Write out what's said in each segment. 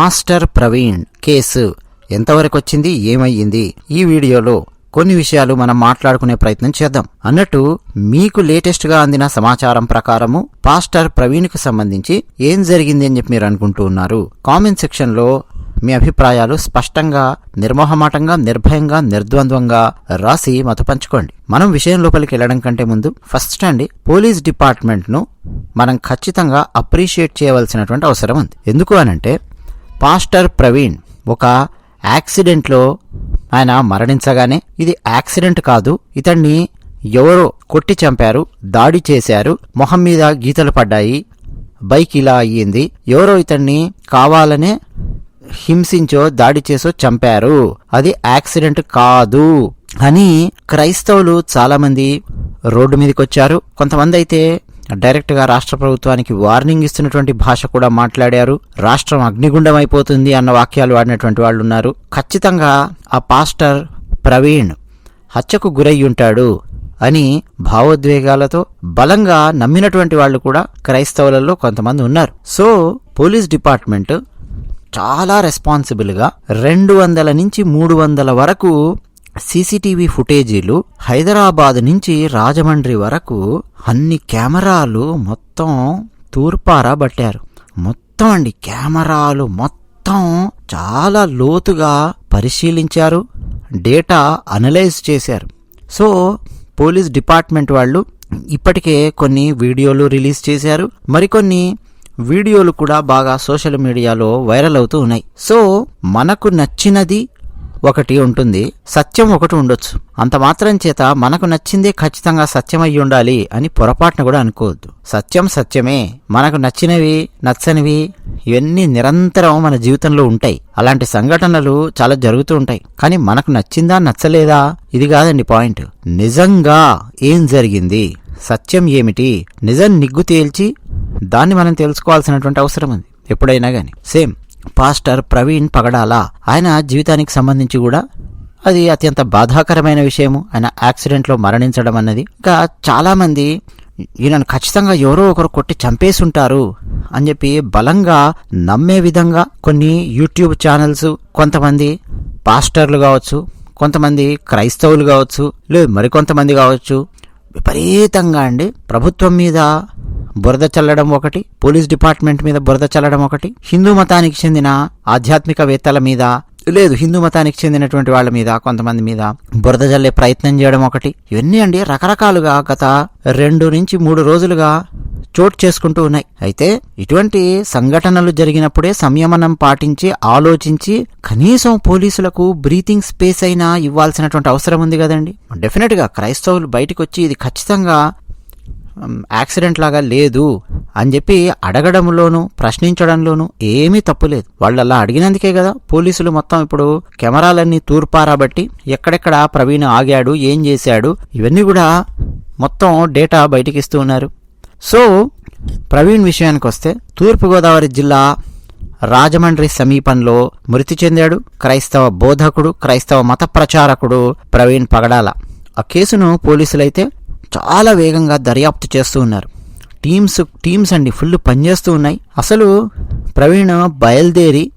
Pastor Praveen case ఎంతవరకు వచ్చింది ఏమయ్యింది? ఈ వీడియోలో కొన్ని విషయాలు మనం మాట్లాడుకునే ప్రయత్నం చేద్దాం. అన్నట్టు మీకు లేటెస్ట్గా అందిన సమాచారం ప్రకారము పాస్టర్ ప్రవీణ్కు సంబంధించి ఏం జరిగింది అని చెప్పి మీరు అనుకుంటూ ఉన్నారు. కామెంట్ సెక్షన్లో మీ అభిప్రాయాలు స్పష్టంగా నిర్మోహమాటంగా నిర్భయంగా నిర్ద్వంద్వంగా రాసి మత పంచుకోండి. మనం విషయం లోపలికి వెళ్ళడం కంటే ముందు ఫస్ట్ అండి పోలీస్ డిపార్ట్మెంట్ను మనం ఖచ్చితంగా అప్రిషియేట్ చేయవలసినటువంటి అవసరం ఉంది. ఎందుకు అనంటే పాస్టర్ ప్రవీణ్ ఒక యాక్సిడెంట్లో ఆయన మరణించగానే ఇది యాక్సిడెంట్ కాదు ఇతన్ని ఎవరో కొట్టి చంపారు దాడి చేశారు మొహం మీద గీతలు పడ్డాయి బైక్ ఇలా అయ్యింది ఎవరో ఇతన్ని కావాలనే హింసించో దాడి చేసో చంపారు అది యాక్సిడెంట్ కాదు అని క్రైస్తవులు చాలామంది రోడ్డు మీదకి వచ్చారు. కొంతమంది అయితే డైరెక్ట్గా రాష్ట్ర ప్రభుత్వానికి వార్నింగ్ ఇస్తున్నటువంటి భాష కూడా మాట్లాడారు. రాష్ట్రం అగ్నిగుండం అయిపోతుంది అన్న వాక్యాలు వాడినటువంటి వాళ్ళు ఉన్నారు ఖచ్చితంగా ఆ పాస్టర్ ప్రవీణ్ హత్యకు గురయ్యి ఉంటాడు అని భావోద్వేగాలతో బలంగా నమ్మినటువంటి వాళ్ళు కూడా క్రైస్తవులలో కొంతమంది ఉన్నారు. సో పోలీస్ డిపార్ట్మెంట్ చాలా రెస్పాన్సిబుల్గా రెండు వందల నుంచి మూడు వందల వరకు సీసీటీవీ ఫుటేజీలు హైదరాబాద్ నుంచి రాజమండ్రి వరకు అన్ని కెమెరాలు మొత్తం తూర్పారా పట్టారు మొత్తం అండి కెమెరాలు మొత్తం చాలా లోతుగా పరిశీలించారు డేటా అనలైజ్ చేశారు. సో పోలీస్ డిపార్ట్మెంట్ వాళ్ళు ఇప్పటికే కొన్ని వీడియోలు రిలీజ్ చేశారు. మరికొన్ని వీడియోలు కూడా బాగా సోషల్ మీడియాలో వైరల్ అవుతూ ఉన్నాయి. సో మనకు నచ్చినది ఒకటి ఉంటుంది. సత్యం ఒకటి ఉండొచ్చు. అంత మాత్రం చేత మనకు నచ్చిందే ఖచ్చితంగా సత్యం ఉండాలి అని పొరపాటున కూడా అనుకోవద్దు. సత్యం సత్యమే. మనకు నచ్చినవి నచ్చనివి ఇవన్నీ నిరంతరం మన జీవితంలో ఉంటాయి. అలాంటి సంఘటనలు చాలా జరుగుతూ ఉంటాయి. కానీ మనకు నచ్చిందా నచ్చలేదా? ఇది కాదండి పాయింట్. నిజంగా ఏం జరిగింది? సత్యం ఏమిటి? నిజం నిగ్గు తేల్చి దాన్ని మనం తెలుసుకోవాల్సినటువంటి అవసరం ఉంది. ఎప్పుడైనా కానీ సేమ్. పాస్టర్ ప్రవీణ్ పగడాల. ఆయన జీవితానికి సంబంధించి కూడా అది అత్యంత బాధాకరమైన విషయము. ఆయన యాక్సిడెంట్లో మరణించడం అన్నది. ఇంకా చాలామంది ఈయనను ఖచ్చితంగా ఎవరో ఒకరు కొట్టి చంపేసుంటారు అని చెప్పి బలంగా నమ్మే విధంగా కొన్ని యూట్యూబ్ ఛానల్స్ కొంతమంది పాస్టర్లు కావచ్చు కొంతమంది క్రైస్తవులు కావచ్చు లేదు మరికొంతమంది కావచ్చు విపరీతంగా అండి ప్రభుత్వం మీద బురద చల్లడం ఒకటి పోలీస్ డిపార్ట్మెంట్ మీద బురద చల్లడం ఒకటి. హిందూ మతానికి చెందిన ఆధ్యాత్మికవేత్తల మీద లేదు హిందూ మతానికి చెందినటువంటి వాళ్ళ మీద కొంతమంది మీద బురద జల్లే ప్రయత్నం చేయడం ఒకటి. ఇవన్నీ అండి రకరకాలుగా గత రెండు నుంచి మూడు రోజులుగా చోటు చేసుకుంటూ ఉన్నాయి. అయితే ఇటువంటి సంఘటనలు జరిగినప్పుడే సంయమనం పాటించి ఆలోచించి కనీసం పోలీసులకు బ్రీతింగ్ స్పేస్ అయినా ఇవ్వాల్సినటువంటి అవసరం ఉంది కదండి. డెఫినెట్గా క్రైస్తవులు బయటకు వచ్చి ఇది ఖచ్చితంగా యాక్సిడెంట్ లాగా లేదు అని చెప్పి అడగడంలోనూ ప్రశ్నించడంలోనూ ఏమీ తప్పులేదు వాళ్ళు అలా అడిగినందుకే కదా పోలీసులు మొత్తం ఇప్పుడు కెమెరాలన్నీ తూర్పారాబట్టి ఎక్కడెక్కడ ప్రవీణ్ ఆగాడు ఏం చేశాడు ఇవన్నీ కూడా మొత్తం డేటా బయటికి ఇస్తూ ఉన్నారు. సో ప్రవీణ్ విషయానికి వస్తే తూర్పుగోదావరి జిల్లా రాజమండ్రి సమీపంలో మృతి చెందాడు. క్రైస్తవ బోధకుడు క్రైస్తవ మత ప్రచారకుడు ప్రవీణ్ పగడాల. ఆ కేసును పోలీసులైతే చాలా వేగంగా దర్యాప్తు చేస్తూ ఉన్నారు. టీమ్స్ టీమ్స్ అండి ఫుల్ పనిచేస్తూ ఉన్నాయి. అసలు ప్రవీణ్ బయలుదేరి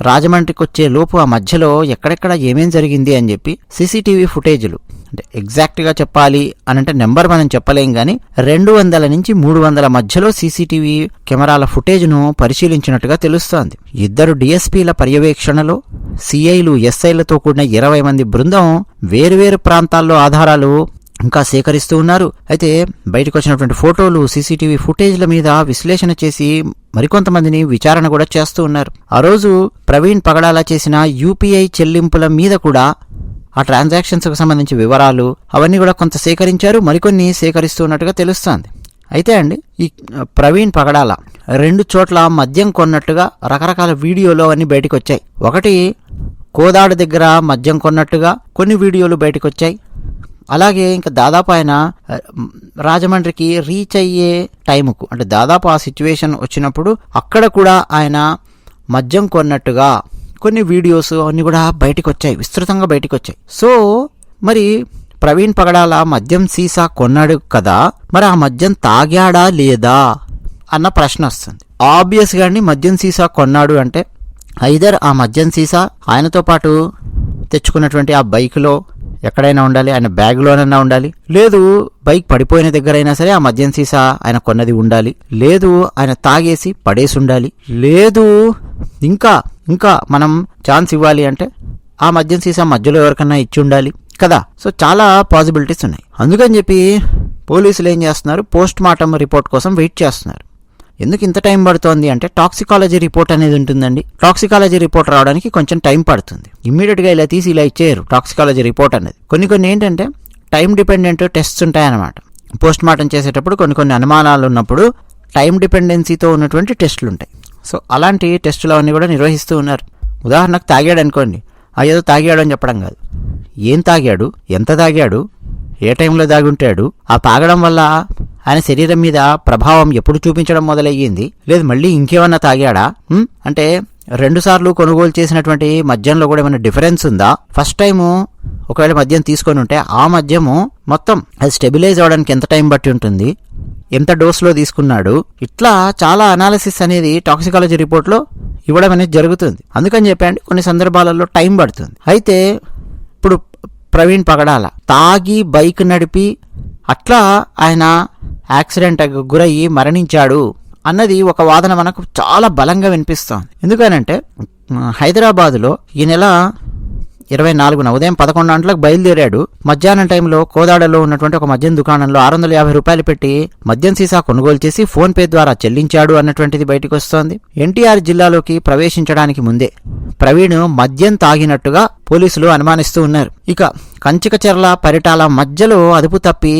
రాజమండ్రికి వచ్చే లోపు ఆ మధ్యలో ఎక్కడెక్కడ ఏమేం జరిగింది అని చెప్పి సీసీటీవీ ఫుటేజ్లు. అంటే ఎగ్జాక్ట్గా చెప్పాలి అని అంటే నెంబర్ మనం చెప్పలేం కానీ రెండు వందల నుంచి మూడు వందల మధ్యలో సీసీటీవీ కెమెరాల ఫుటేజ్ను పరిశీలించినట్టుగా తెలుస్తోంది. ఇద్దరు డిఎస్పీల పర్యవేక్షణలో సిఐలు ఎస్ఐలతో కూడిన ఇరవై మంది బృందం వేరువేరు ప్రాంతాల్లో ఆధారాలు ఇంకా సేకరిస్తూ ఉన్నారు. అయితే బయటకు వచ్చినటువంటి ఫోటోలు సీసీటీవీ ఫుటేజ్ల మీద విశ్లేషణ చేసి మరికొంతమందిని విచారణ కూడా చేస్తూ ఉన్నారు. ఆ రోజు ప్రవీణ్ పగడాల చేసిన యూపీఐ చెల్లింపుల మీద కూడా ఆ ట్రాన్సాక్షన్స్కు సంబంధించి వివరాలు అవన్నీ కూడా కొంత సేకరించారు. మరికొన్ని సేకరిస్తూ ఉన్నట్టుగా తెలుస్తోంది. అయితే అండి ఈ ప్రవీణ్ పగడాల రెండు చోట్ల మద్యం కొన్నట్టుగా రకరకాల వీడియోలు అవన్నీ బయటకు వచ్చాయి ఒకటి కోదాడు దగ్గర మద్యం కొన్నట్టుగా కొన్ని వీడియోలు బయటకు వచ్చాయి అలాగే ఇంకా దాదాపు ఆయన రాజమండ్రికి రీచ్ అయ్యే టైంకు అంటే దాదాపు ఆ సిచ్యువేషన్ వచ్చినప్పుడు అక్కడ కూడా ఆయన మద్యం కొన్నట్టుగా కొన్ని వీడియోస్ అన్నీ కూడా బయటకు వచ్చాయి విస్తృతంగా బయటకు వచ్చాయి సో మరి ప్రవీణ్ పగడాల మద్యం సీసా కొన్నాడు కదా మరి ఆ మద్యం తాగాడా లేదా అన్న ప్రశ్న వస్తుంది. ఆబ్వియస్గా అండి మద్యం సీసా కొన్నాడు అంటే ఐదర్ ఆ మద్యం సీసా ఆయనతో పాటు తెచ్చుకున్నటువంటి ఆ బైక్లో ఎక్కడైనా ఉండాలి ఆయన బ్యాగ్లోనైనా ఉండాలి. లేదు బైక్ పడిపోయిన దగ్గరైనా సరే ఆ మద్యం సీసా ఆయన కొన్నది ఉండాలి. లేదు ఆయన తాగేసి పడేసి ఉండాలి. లేదు ఇంకా ఇంకా మనం ఛాన్స్ ఇవ్వాలి అంటే ఆ మద్యం సీసా మధ్యలో ఎవరికన్నా ఇచ్చి ఉండాలి కదా. సో చాలా పాసిబిలిటీస్ ఉన్నాయి. అందుకని చెప్పి పోలీసులు ఏం చేస్తున్నారు? పోస్ట్ మార్టం రిపోర్ట్ కోసం వెయిట్ చేస్తున్నారు. ఎందుకు ఇంత టైం పడుతోంది అంటే టాక్సికాలజీ రిపోర్ట్ అనేది ఉంటుందండి. టాక్సికాలజీ రిపోర్ట్ రావడానికి కొంచెం టైం పడుతుంది. ఇమ్మీడియట్గా ఇలా తీసి ఇలా ఇచ్చేయరు టాక్సికాలజీ రిపోర్ట్ అనేది. కొన్ని కొన్ని ఏంటంటే టైం డిపెండెంట్ టెస్ట్స్ ఉంటాయన్నమాట. పోస్ట్ మార్టం చేసేటప్పుడు కొన్ని కొన్ని అనుమానాలు ఉన్నప్పుడు టైం డిపెండెన్సీతో ఉన్నటువంటి టెస్టులు ఉంటాయి. సో అలాంటి టెస్టులు అవన్నీ కూడా నిర్వహిస్తూ ఉన్నారు. ఉదాహరణకు తాగాడు అనుకోండి. ఆ ఏదో తాగాడు అని చెప్పడం కాదు. ఏం తాగాడు? ఎంత తాగాడు? ఏ టైంలో దాగి ఉంటాడు ఆ తాగడం వల్ల ఆయన శరీరం మీద ప్రభావం ఎప్పుడు చూపించడం మొదలయ్యింది? లేదు మళ్ళీ ఇంకేమన్నా తాగాడా? అంటే రెండు సార్లు కొనుగోలు చేసినటువంటి మద్యంలో కూడా ఏమైనా డిఫరెన్స్ ఉందా? ఫస్ట్ టైము ఒకవేళ మద్యం తీసుకొని ఉంటే ఆ మద్యము మొత్తం అది స్టెబిలైజ్ అవ్వడానికి ఎంత టైం బట్టి ఉంటుంది? ఎంత డోస్లో తీసుకున్నాడు? ఇట్లా చాలా అనాలిసిస్ అనేది టాక్సికాలజీ రిపోర్ట్లో ఇవ్వడం అనేది జరుగుతుంది. అందుకని చెప్పండి కొన్ని సందర్భాలలో టైం పడుతుంది. అయితే ఇప్పుడు ప్రవీణ్ పగడాల తాగి బైక్ నడిపి అట్లా ఆయన యాక్సిడెంట్ గురయ్యి మరణించాడు అన్నది ఒక వాదన మనకు చాలా బలంగా వినిపిస్తోంది. ఎందుకనంటే హైదరాబాదులో ఈ నెల ఇరవై నాలుగున ఉదయం పదకొండు గంటలకు బయలుదేరాడు. మధ్యాహ్నం టైంలో కోదాడలో ఉన్నటువంటి ఒక మద్యం దుకాణంలో ఆరు వందల యాభై రూపాయలు పెట్టి మద్యం సీసా కొనుగోలు చేసి ఫోన్ పే ద్వారా చెల్లించాడు అన్నటువంటిది బయటకు వస్తోంది ఎన్టీఆర్ జిల్లాలోకి ప్రవేశించడానికి ముందే ప్రవీణ్ మద్యం తాగినట్టుగా పోలీసులు అనుమానిస్తూ ఉన్నారు. ఇక కంచికచెర్ల పరిటాల మధ్యలో అదుపు తప్పి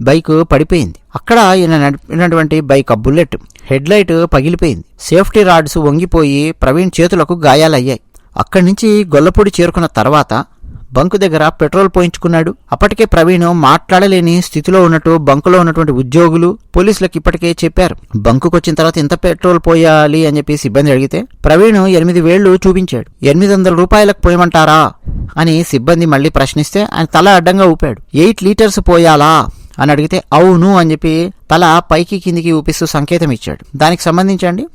బైక్ పడిపోయింది. అక్కడ ఈయన నడిపినటువంటి బైక్ ఆ బుల్లెట్ హెడ్ లైట్ పగిలిపోయింది. సేఫ్టీ రాడ్స్ వంగిపోయి ప్రవీణ్ చేతులకు గాయాలయ్యాయి. అక్కడి నుంచి గొల్లపూడి చేరుకున్న తర్వాత బంకు దగ్గర పెట్రోల్ పోయించుకున్నాడు. అప్పటికే ప్రవీణ్ మాట్లాడలేని స్థితిలో ఉన్నట్టు బంకులో ఉన్నటువంటి ఉద్యోగులు పోలీసులకు ఇప్పటికే చెప్పారు. బంకుకు వచ్చిన తర్వాత ఎంత పెట్రోల్ పోయాలి అని చెప్పి సిబ్బంది అడిగితే ప్రవీణ్ ఎనిమిది వేళ్ళు చూపించాడు. ఎనిమిది వందల రూపాయలకు పోయమంటారా? అని సిబ్బంది మళ్ళీ ప్రశ్నిస్తే ఆయన తల అడ్డంగా ఊపాడు. ఎయిట్ లీటర్స్ పోయాలా? అని అడిగితే అవును అని చెప్పి తల పైకి కిందికి ఊపిస్తూ సంకేతం ఇచ్చాడు. దానికి సంబంధించండి.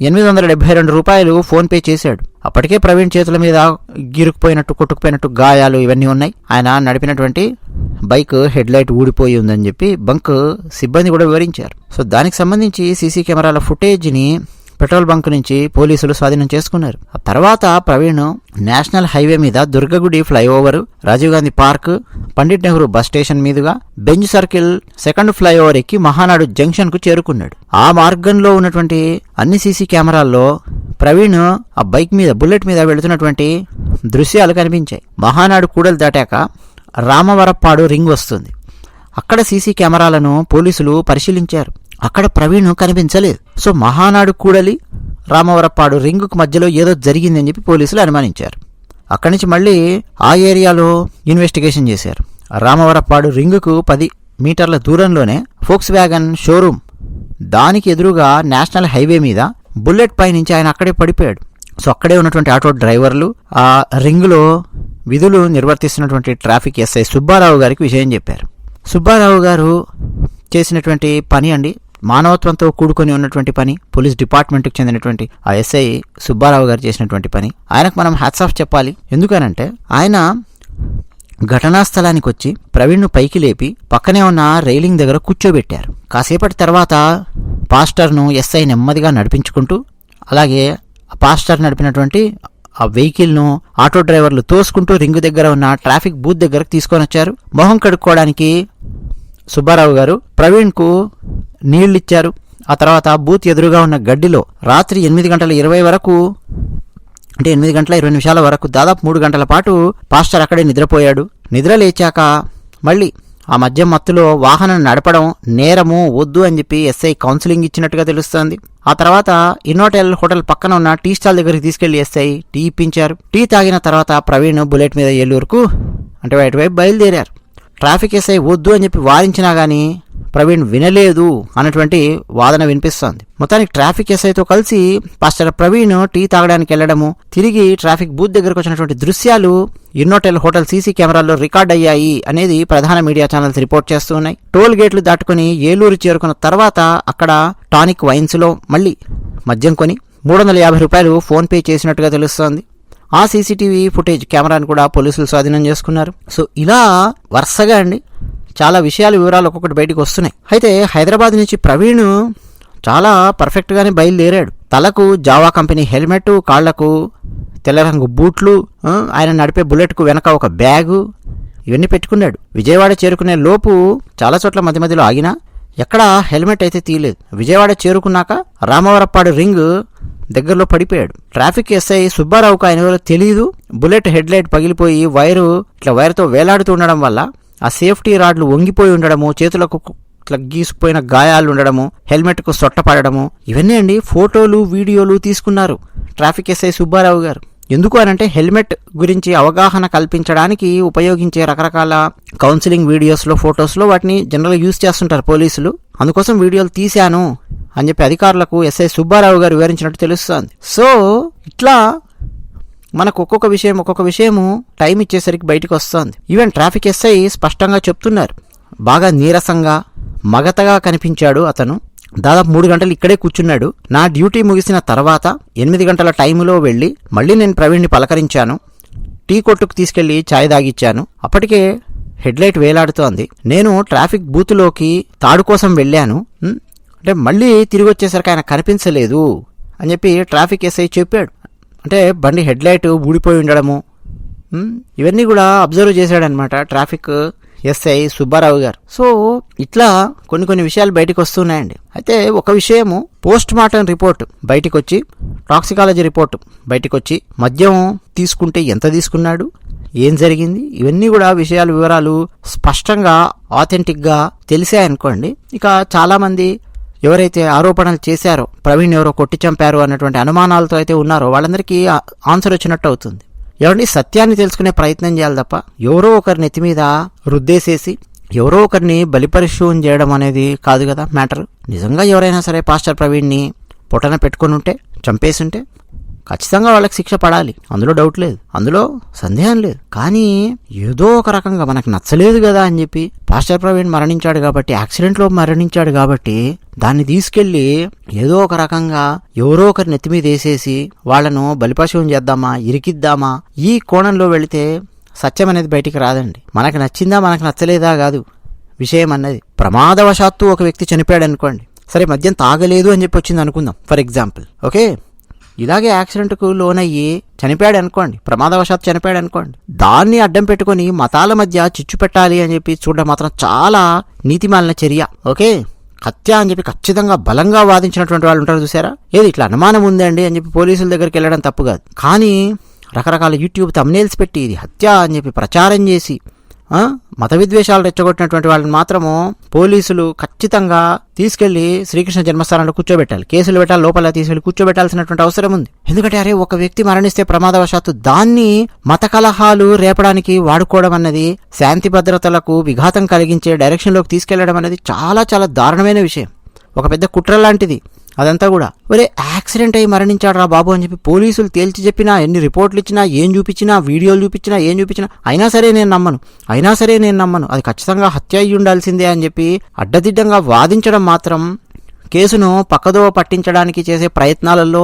ఎనిమిది వందల డెబ్బై రెండు రూపాయలు ఫోన్పే చేశాడు. అప్పటికే ప్రవీణ్ చేతుల మీద గిరుకుపోయినట్టు కొట్టుకుపోయినట్టు గాయాలు ఇవన్నీ ఉన్నాయి. ఆయన నడిపినటువంటి బైక్ హెడ్ లైట్ ఊడిపోయి ఉందని చెప్పి బంక్ సిబ్బంది కూడా వివరించారు. సో దానికి సంబంధించి సీసీ కెమెరాల ఫుటేజ్ని పెట్రోల్ బంక్ నుంచి పోలీసులు స్వాధీనం చేసుకున్నారు. ఆ తర్వాత ప్రవీణ్ నేషనల్ హైవే మీద Durgagudi flyover Rajiv Gandhi park Pandit Nehru bus station మీదుగా బెంజ్ సర్కిల్ సెకండ్ ఫ్లైఓవర్ ఎక్కి మహానాడు జంక్షన్కు చేరుకున్నాడు. ఆ మార్గంలో ఉన్నటువంటి అన్ని సీసీ కెమెరాల్లో ప్రవీణ్ ఆ బైక్ మీద బుల్లెట్ మీద వెళుతున్నటువంటి దృశ్యాలు కనిపించాయి. మహానాడు కూడలు దాటాక రామవరప్పాడు రింగ్ వస్తుంది. అక్కడ సీసీ కెమెరాలను పోలీసులు పరిశీలించారు. అక్కడ ప్రవీణ్ కనిపించలేదు. సో మహానాడు కూడలి రామవరపాడు రింగుకు మధ్యలో ఏదో జరిగిందని చెప్పి పోలీసులు అనుమానించారు. అక్కడి నుంచి మళ్ళీ ఆ ఏరియాలో ఇన్వెస్టిగేషన్ చేశారు. రామవరపాడు రింగుకు పది మీటర్ల దూరంలోనే ఫోక్స్ వ్యాగన్ షోరూమ్. దానికి ఎదురుగా నేషనల్ హైవే మీద బుల్లెట్ పై నుంచి ఆయన అక్కడే పడిపోయాడు. సో అక్కడే ఉన్నటువంటి ఆటో డ్రైవర్లు ఆ రింగులో విధులు నిర్వర్తిస్తున్నటువంటి ట్రాఫిక్ ఎస్ఐ సుబ్బారావు గారికి విషయం చెప్పారు. సుబ్బారావు గారు చేసినటువంటి పని అండి మానవత్వంతో కూడుకొని ఉన్నటువంటి పని పోలీస్ డిపార్ట్మెంట్కి చెందినటువంటి ఆ ఎస్ఐ సుబ్బారావు గారు చేసినటువంటి పని. ఆయనకు మనం హ్యాట్స్ ఆఫ్ చెప్పాలి. ఎందుకనంటే ఆయన ఘటనా స్థలానికి వచ్చి ప్రవీణ్ను పైకి లేపి పక్కనే ఉన్న రైలింగ్ దగ్గర కూర్చోబెట్టారు. కాసేపటి తర్వాత పాస్టర్ను ఎస్ఐ నెమ్మదిగా నడిపించుకుంటూ అలాగే ఆ పాస్టర్ నడిపినటువంటి ఆ వెహికల్ను ఆటో డ్రైవర్లు తోసుకుంటూ రింగు దగ్గర ఉన్న ట్రాఫిక్ బూత్ దగ్గరకు తీసుకొని వచ్చారు మొహం కడుక్కోవడానికి సుబ్బారావు గారు ప్రవీణ్కు నీళ్ళిచ్చారు. ఆ తర్వాత బూత్ ఎదురుగా ఉన్న గడ్డిలో రాత్రి ఎనిమిది గంటల ఇరవై వరకు అంటే ఎనిమిది గంటల ఇరవై నిమిషాల వరకు దాదాపు మూడు గంటల పాటు పాస్టర్ అక్కడే నిద్రపోయాడు. నిద్ర లేచాక మళ్ళీ ఆ మధ్య మత్తులో వాహనం నడపడం నేరము వద్దు అని చెప్పి ఎస్ఐ కౌన్సిలింగ్ ఇచ్చినట్టుగా తెలుస్తోంది. ఆ తర్వాత ఇన్నోటెల్ హోటల్ పక్కన ఉన్న టీ స్టాల్ దగ్గరికి తీసుకెళ్ళి ఎస్ఐ టీ ఇప్పించారు. టీ తాగిన తర్వాత ప్రవీణ్ బుల్లెట్ మీద ఏలూరుకు అంటే అటువైపు బయలుదేరారు. ట్రాఫిక్ ఎస్ఐ వద్దు అని చెప్పి వారించినా కానీ ప్రవీణ్ వినలేదు అన్నటువంటి వాదన వినిపిస్తోంది. మొత్తానికి ట్రాఫిక్ ఎస్ఐతో కలిసి పాస్టర్ ప్రవీణ్ టీ తాగడానికి వెళ్ళడము తిరిగి ట్రాఫిక్ బూత్ దగ్గరకు వచ్చినటువంటి దృశ్యాలు ఇన్నోటెల్ హోటల్ సీసీ కెమెరాల్లో రికార్డ్ అయ్యాయి అనేది ప్రధాన మీడియా ఛానల్స్ రిపోర్ట్ చేస్తూ ఉన్నాయి టోల్ గేట్లు దాటుకుని ఏలూరు చేరుకున్న తర్వాత అక్కడ టానిక్ వైన్స్లో మళ్ళీ మద్యం కొని మూడు వందల యాభై రూపాయలు ఫోన్పే చేసినట్టుగా తెలుస్తోంది. ఆ సీసీటీవీ ఫుటేజ్ కెమెరాను కూడా పోలీసులు స్వాధీనం చేసుకున్నారు. సో ఇలా వరుసగా అండి. చాలా విషయాలు వివరాలు ఒక్కొక్కటి బయటకు వస్తున్నాయి. అయితే హైదరాబాద్ నుంచి ప్రవీణ్ చాలా పర్ఫెక్ట్గానే బయలుదేరాడు. తలకు జావా కంపెనీ హెల్మెట్ కాళ్ళకు తెల్ల రంగు బూట్లు ఆయన నడిపే బుల్లెట్కు వెనక ఒక బ్యాగు ఇవన్నీ పెట్టుకున్నాడు. విజయవాడ చేరుకునే లోపు చాలా చోట్ల మధ్య మధ్యలో ఆగినా ఎక్కడ హెల్మెట్ అయితే తీయలేదు. విజయవాడ చేరుకున్నాక రామవరప్పాడు రింగ్ దగ్గరలో పడిపోయాడు. ట్రాఫిక్ ఎస్ఐ సుబ్బారావుకు ఆయన ఎవరో తెలియదు బుల్లెట్ హెడ్ లైట్ పగిలిపోయి వైరు ఇట్లా వైర్తో వేలాడుతూ ఉండడం వల్ల ఆ సేఫ్టీ రాడ్లు వంగిపోయి ఉండడము చేతులకు ఇట్లా గీసిపోయిన గాయాలు ఉండడము హెల్మెట్కు సొట్టపడడము ఇవన్నీ అండి ఫోటోలు వీడియోలు తీసుకున్నారు ట్రాఫిక్ ఎస్ఐ సుబ్బారావు గారు. ఎందుకు అనంటే హెల్మెట్ గురించి అవగాహన కల్పించడానికి ఉపయోగించే రకరకాల కౌన్సిలింగ్ వీడియోస్లో ఫొటోస్లో వాటిని జనరల్గా యూజ్ చేస్తుంటారు పోలీసులు. అందుకోసం వీడియోలు తీశాను. అని చెప్పి అధికారులకు ఎస్ఐ సుబ్బారావు గారు వివరించినట్టు తెలుస్తోంది. సో ఇట్లా మనకు ఒక్కొక్క విషయం ఒక్కొక్క విషయము టైం ఇచ్చేసరికి బయటకు వస్తుంది. ఈవెన్ ట్రాఫిక్ ఎస్ఐ స్పష్టంగా చెప్తున్నారు. బాగా నీరసంగా మగతగా కనిపించాడు అతను. దాదాపు మూడు గంటలు ఇక్కడే కూర్చున్నాడు. నా డ్యూటీ ముగిసిన తర్వాత ఎనిమిది గంటల టైములో వెళ్ళి మళ్ళీ నేను ప్రవీణ్ని పలకరించాను. టీ కొట్టుకు తీసుకెళ్ళి ఛాయ్ తాగిచ్చాను. అప్పటికే హెడ్లైట్ వేలాడుతోంది. నేను ట్రాఫిక్ బూత్లోకి తాడు కోసం వెళ్ళాను. అంటే మళ్ళీ తిరిగి వచ్చేసరికి ఆయన కనిపించలేదు అని చెప్పి ట్రాఫిక్ ఎస్ఐ చెప్పాడు. అంటే బండి హెడ్లైట్ ఊడిపోయి ఉండడము ఇవన్నీ కూడా అబ్జర్వ్ చేశాడనమాట ట్రాఫిక్ ఎస్ఐ సుబ్బారావు గారు. సో ఇట్లా కొన్ని కొన్ని విషయాలు బయటకు వస్తున్నాయండి. అయితే ఒక విషయము పోస్ట్ మార్టం రిపోర్ట్ బయటకు వచ్చి టాక్సికాలజీ రిపోర్ట్ బయటకు వచ్చి మద్యం తీసుకుంటే ఎంత తీసుకున్నాడు ఏం జరిగింది ఇవన్నీ కూడా విషయాలు వివరాలు స్పష్టంగా ఆథెంటిక్గా తెలిసాయనుకోండి ఇక చాలామంది ఎవరైతే ఆరోపణలు చేశారో ప్రవీణ్ ఎవరో కొట్టి చంపారు అన్నటువంటి అనుమానాలతో అయితే ఉన్నారో వాళ్ళందరికీ ఆన్సర్ వచ్చినట్టు అవుతుంది. ఏమండి సత్యాన్ని తెలుసుకునే ప్రయత్నం చేయాలి తప్ప ఎవరో ఒకరి నెత్తి మీద రుద్దేసేసి ఎవరో ఒకరిని బలిపరిశోధన చేయడం అనేది కాదు కదా మ్యాటర్. నిజంగా ఎవరైనా సరే పాస్టర్ ప్రవీణ్ని పొటన పెట్టుకొని ఉంటే చంపేసి ఉంటే ఖచ్చితంగా వాళ్ళకి శిక్ష పడాలి. అందులో డౌట్ లేదు. అందులో సందేహం లేదు. కానీ ఏదో ఒక రకంగా మనకు నచ్చలేదు కదా అని చెప్పి పాస్టర్ ప్రవీణ్ మరణించాడు కాబట్టి యాక్సిడెంట్లో మరణించాడు కాబట్టి దాన్ని తీసుకెళ్ళి ఏదో ఒక రకంగా ఎవరో ఒకరి నెత్తి మీద వేసేసి వాళ్ళను బలిపశువుని చేద్దామా ఇరికిద్దామా ఈ కోణంలో వెళితే సత్యం అనేది బయటికి రాదండి. మనకు నచ్చిందా మనకు నచ్చలేదా కాదు. విషయం అన్నది. ప్రమాదవశాత్తు ఒక వ్యక్తి చనిపోయాడు అనుకోండి. సరే మద్యం తాగలేదు అని చెప్పి వచ్చింది అనుకుందాం ఫర్ ఎగ్జాంపుల్ ఓకే? ఇలాగే యాక్సిడెంట్కు లోనయ్యి చనిపోయాడు అనుకోండి ప్రమాదవశాత్తు చనిపోయాడు అనుకోండి దాన్ని అడ్డం పెట్టుకొని మతాల మధ్య చిచ్చు పెట్టాలి అని చెప్పి చూడడం మాత్రం చాలా నీతిమాలిన చర్య. ఓకే? హత్య అని చెప్పి ఖచ్చితంగా బలంగా వాదించినటువంటి వాళ్ళు ఉంటారు చూసారా? ఏది ఇట్లా అనుమానం ఉందండి అని చెప్పి పోలీసుల దగ్గరికి వెళ్ళడం తప్పు కాదు. కానీ రకరకాల యూట్యూబ్ తమ్నేల్స్ పెట్టి ఇది హత్య అని చెప్పి ప్రచారం చేసి మత విద్వేషాలు రెచ్చగొట్టినటువంటి వాళ్ళని మాత్రము పోలీసులు ఖచ్చితంగా తీసుకెళ్ళి శ్రీకృష్ణ జన్మస్థానంలో కూర్చోబెట్టాలి. కేసులు పెట్టాలి లోపల తీసుకెళ్ళి కూర్చోబెట్టాల్సినటువంటి అవసరం ఉంది. ఎందుకంటే అరే ఒక వ్యక్తి మరణిస్తే ప్రమాదవశాత్తు దాన్ని మత కలహాలు రేపడానికి వాడుకోవడం అన్నది శాంతి భద్రతలకు విఘాతం కలిగించే డైరెక్షన్లోకి తీసుకెళ్ళడం అనేది చాలా చాలా దారుణమైన విషయం. ఒక పెద్ద కుట్ర లాంటిది. అదంతా కూడా. ఒరే యాక్సిడెంట్ అయి మరణించాడరా బాబు అని చెప్పి పోలీసులు తేల్చి చెప్పినా ఎన్ని రిపోర్ట్లు ఇచ్చినా ఏం చూపించినా వీడియోలు చూపించినా ఏం చూపించినా అయినా సరే నేను నమ్మను. అయినా సరే నేను నమ్మను. అది ఖచ్చితంగా హత్య అయ్యి ఉండాల్సిందే అని చెప్పి అడ్డదిడ్డంగా వాదించడం మాత్రం కేసును పక్కదోవ పట్టించడానికి చేసే ప్రయత్నాలలో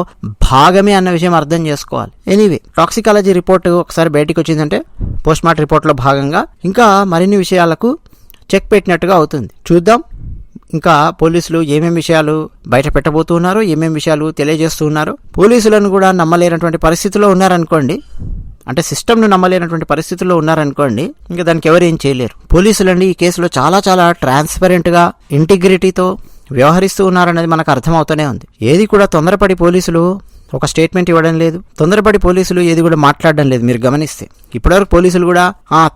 భాగమే అన్న విషయం అర్థం చేసుకోవాలి. ఎనీవే టాక్సికాలజీ రిపోర్ట్ ఒకసారి బయటకు వచ్చిందంటే పోస్ట్ మార్టం రిపోర్ట్లో భాగంగా ఇంకా మరిన్ని విషయాలకు చెక్ పెట్టినట్టుగా అవుతుంది. చూద్దాం. ఇంకా పోలీసులు ఏమేమి విషయాలు బయట పెట్టబోతున్నారు ఏమేమి విషయాలు తెలియజేస్తున్నారు పోలీసులను కూడా నమ్మలేనటువంటి పరిస్థితిలో ఉన్నారనుకోండి అంటే సిస్టమ్ను నమ్మలేనటువంటి పరిస్థితుల్లో ఉన్నారనుకోండి ఇంకా దానికి ఎవరు ఏం చేయలేరు. పోలీసులండి ఈ కేసులో చాలా చాలా ట్రాన్స్పరెంట్గా ఇంటిగ్రిటీతో వ్యవహరిస్తూ ఉన్నారనేది మనకు అర్థమవుతూనే ఉంది. ఏది కూడా తొందరపడి పోలీసులు ఒక స్టేట్మెంట్ ఇవ్వడం లేదు. తొందరపడి పోలీసులు ఏది కూడా మాట్లాడడం లేదు మీరు గమనిస్తే. ఇప్పటివరకు పోలీసులు కూడా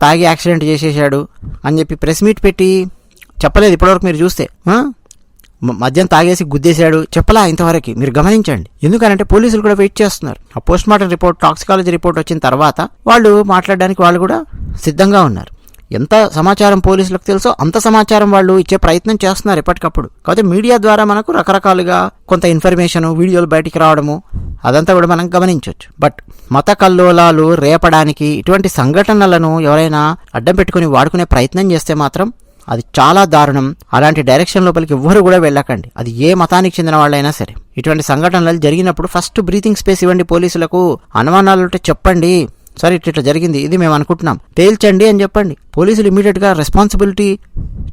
తాగి యాక్సిడెంట్ చేసేసాడు అని చెప్పి ప్రెస్ మీట్ పెట్టి చెప్పలేదు ఇప్పటివరకు మీరు చూస్తే. మద్యం తాగేసి గుద్దేశాడు. చెప్పలా ఇంతవరకు? మీరు గమనించండి. ఎందుకనంటే పోలీసులు కూడా వెయిట్ చేస్తున్నారు. ఆ post mortem report toxicology report వచ్చిన తర్వాత వాళ్ళు మాట్లాడడానికి వాళ్ళు కూడా సిద్ధంగా ఉన్నారు. ఎంత సమాచారం పోలీసులకు తెలుసో అంత సమాచారం వాళ్ళు ఇచ్చే ప్రయత్నం చేస్తున్నారు ఎప్పటికప్పుడు కాకపోతే మీడియా ద్వారా మనకు రకరకాలుగా కొంత ఇన్ఫర్మేషన్ వీడియోలు బయటికి రావడము అదంతా కూడా మనం గమనించవచ్చు. బట్ మత కల్లోలాలు రేపడానికి ఇటువంటి సంఘటనలను ఎవరైనా అడ్డం పెట్టుకుని వాడుకునే ప్రయత్నం చేస్తే మాత్రం అది చాలా దారుణం. అలాంటి డైరెక్షన్ లోపలికి ఎవ్వరు కూడా వెళ్ళకండి. అది ఏ మతానికి చెందిన వాళ్ళైనా సరే. ఇటువంటి సంఘటనలు జరిగినప్పుడు ఫస్ట్ బ్రీతింగ్ స్పేస్ ఇవ్వండి పోలీసులకు. అనుమానాలు ఉంటే చెప్పండి. సరే ఇట్లా ఇట్లా జరిగింది. ఇది మేము అనుకుంటున్నాం. తేల్చండి అని చెప్పండి. పోలీసులు ఇమీడియట్గా రెస్పాన్సిబిలిటీ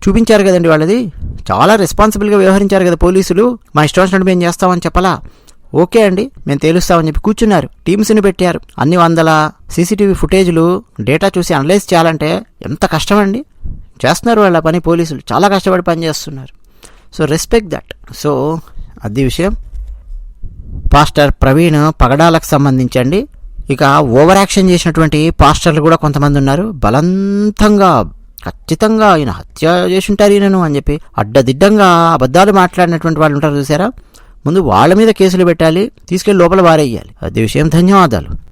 చూపించారు కదండి వాళ్ళది. చాలా రెస్పాన్సిబుల్గా వ్యవహరించారు కదా పోలీసులు. మా ఇష్టం వచ్చినట్టు మేము చేస్తామని చెప్పలా? ఓకే అండి మేము తేలుస్తామని చెప్పి కూర్చున్నారు. టీమ్స్ని పెట్టారు. అన్ని వందల సీసీటీవీ ఫుటేజ్లు డేటా చూసి అనలైజ్ చేయాలంటే ఎంత కష్టం అండి చేస్తున్నారు వాళ్ళ పని పోలీసులు చాలా కష్టపడి పని చేస్తున్నారు. సో రెస్పెక్ట్ దట్ సో అది విషయం. పాస్టర్ ప్రవీణ్ పగడాలకు సంబంధించండి. ఇక ఓవర్ యాక్షన్ చేసినటువంటి పాస్టర్లు కూడా కొంతమంది ఉన్నారు. బలవంతంగా ఖచ్చితంగా ఈయన హత్య చేసి ఉంటారు ఈయనను అని చెప్పి అడ్డదిడ్డంగా అబద్ధాలు మాట్లాడినటువంటి వాళ్ళు ఉంటారు చూసారా? ముందు వాళ్ళ మీద కేసులు పెట్టాలి తీసుకెళ్ళి లోపల వారేయాలి. అది విషయం ధన్యవాదాలు.